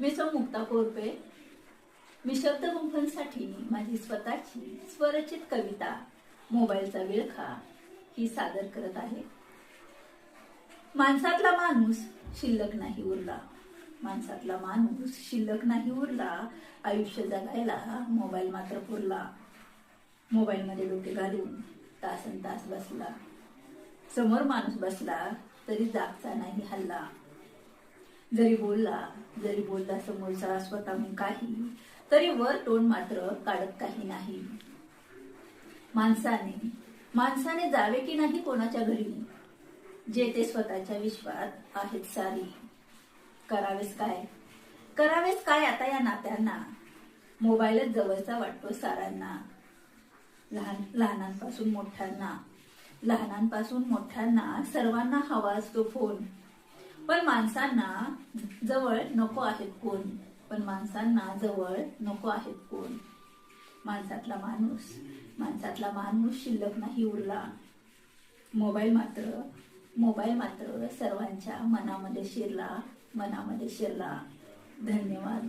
मी so Mukta Korpe मी शब्द गुंफनसाठी माझी स्वतःची स्वरचित कविता मोबाईलचा विळखा ही सादर करत आहे. माणसातला माणूस शिल्लक नाही उरला. माणसातला माणूस शिल्लक नाही उरला. आयुष्य जगायला मोबाईल मात्र पुरला. मोबाईलमध्ये डोके घालून तासन तास बसला. समोर माणूस बसला तरी जागचा नाही हल्ला. जरी बोलला जरी बोलला समोरचा स्वतःहून काही तरी वर तोंड मात्र काढत काही नाही. माणसाने माणसाने जावे की नाही कोणाच्या घरी? जे ते स्वतःच्या विश्वात आहेत सारी. करावेच काय? करावेच काय आता या नात्यांना? मोबाईलच जवळचा वाटतो सारांना लहान लहानांपासून मोठ्यांना. लहानांपासून मोठ्यांना सर्वांना हवा असतो फोन. पण माणसांना जवळ नको आहेत कोण? पण माणसांना जवळ नको आहेत कोण? माणसातला माणूस. माणसातला माणूस शिल्लक नाही उरला. मोबाईल मात्र मोबाईल मात्र सर्वांच्या मनामध्ये शिरला मनामध्ये शिरला. धन्यवाद.